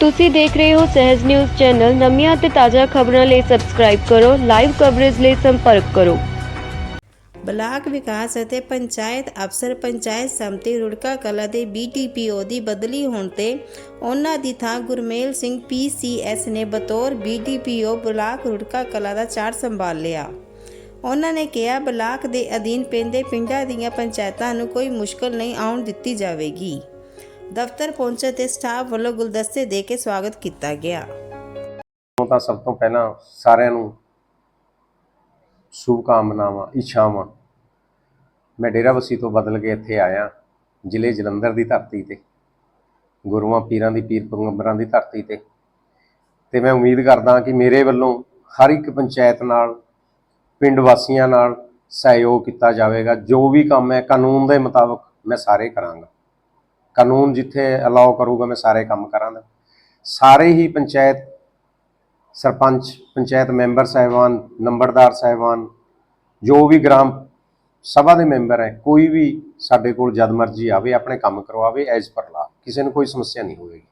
ਤੁਸੀਂ ਦੇਖ ਰਹੇ ਹੋ ਸਹਿਜ ਨਿਊਜ਼ ਚੈਨਲ। ਨਵੀਆਂ ਅਤੇ ਤਾਜ਼ਾ ਖਬਰਾਂ ਲਈ ਸਬਸਕ੍ਰਾਈਬ ਕਰੋ ਲਾਈਵ ਕਵਰੇਜ ਲਈ ਸੰਪਰਕ ਕਰੋ। ਬਲਾਕ ਵਿਕਾਸ ਅਤੇ ਪੰਚਾਇਤ ਅਫਸਰ ਪੰਚਾਇਤ ਸਮਤੀ ਰੁੜਕਾ ਕਲਾ ਦੇ ਬੀਟੀਪੀਓ ਦੀ ਬਦਲੀ ਹੋਣ ਤੇ ਉਹਨਾਂ ਦੀ ਥਾਂ ਗੁਰਮੇਲ ਸਿੰਘ ਪੀਸੀਐਸ ਨੇ ਬਤੌਰ ਬੀਟੀਪੀਓ ਬਲਾਕ ਰੁੜਕਾ ਕਲਾ ਦਾ ਚਾਰਜ ਸੰਭਾਲ ਲਿਆ। ਉਹਨਾਂ ਨੇ ਕਿਹਾ, ਬਲਾਕ ਦੇ ਅਧੀਨ ਪੈਂਦੇ ਪਿੰਡਾਂ ਦੀਆਂ ਪੰਚਾਇਤਾਂ ਨੂੰ ਕੋਈ ਮੁਸ਼ਕਲ ਨਹੀਂ ਆਉਣ ਦਿੱਤੀ ਜਾਵੇਗੀ। ਦਫ਼ਤਰ ਪਹੁੰਚੇ ਤੇ ਸਟਾਫ ਵੱਲੋਂ ਗੁਲਦਸਤੇ ਦੇ ਕੇ ਸਵਾਗਤ ਕੀਤਾ ਗਿਆ। ਤਾਂ ਸਭ ਤੋਂ ਪਹਿਲਾਂ ਸਾਰਿਆਂ ਨੂੰ ਸ਼ੁਭ ਕਾਮਨਾਵਾਂ ਇੱਛਾਵਾਂ। ਮੈਂ ਡੇਰਾਬੱਸੀ ਤੋਂ ਬਦਲ ਕੇ ਇੱਥੇ ਆਇਆ, ਜ਼ਿਲ੍ਹੇ ਜਲੰਧਰ ਦੀ ਧਰਤੀ ਤੇ, ਗੁਰੂਆਂ ਪੀਰਾਂ ਦੀ ਪੀਰ ਪੈਗੰਬਰਾਂ ਦੀ ਧਰਤੀ ਤੇ। ਤੇ ਮੈਂ ਉਮੀਦ ਕਰਦਾ ਕਿ ਮੇਰੇ ਵੱਲੋਂ ਹਰ ਇੱਕ ਪੰਚਾਇਤ ਨਾਲ, ਪਿੰਡ ਵਾਸੀਆਂ ਨਾਲ ਸਹਿਯੋਗ ਕੀਤਾ ਜਾਵੇਗਾ। ਜੋ ਵੀ ਕੰਮ ਹੈ ਕਾਨੂੰਨ ਦੇ ਮੁਤਾਬਕ ਮੈਂ ਸਾਰੇ ਕਰਾਂਗਾ। ਕਾਨੂੰਨ ਜਿੱਥੇ ਅਲਾਉ ਕਰੂਗਾ ਮੈਂ ਸਾਰੇ ਕੰਮ ਕਰਾਂਗਾ। ਸਾਰੇ ਹੀ ਪੰਚਾਇਤ ਸਰਪੰਚ, ਪੰਚਾਇਤ ਮੈਂਬਰ ਸਾਹਿਬਾਨ, ਨੰਬਰਦਾਰ ਸਾਹਿਬਾਨ, ਜੋ ਵੀ ਗ੍ਰਾਮ ਸਭਾ ਦੇ ਮੈਂਬਰ ਹੈ, ਕੋਈ ਵੀ ਸਾਡੇ ਕੋਲ ਜਦ ਮਰਜ਼ੀ ਆਵੇ, ਆਪਣੇ ਕੰਮ ਕਰਵਾਵੇ ਐਜ਼ ਪਰ ਲਾ ਕਿਸੇ ਨੂੰ ਕੋਈ ਸਮੱਸਿਆ ਨਹੀਂ ਹੋਵੇਗੀ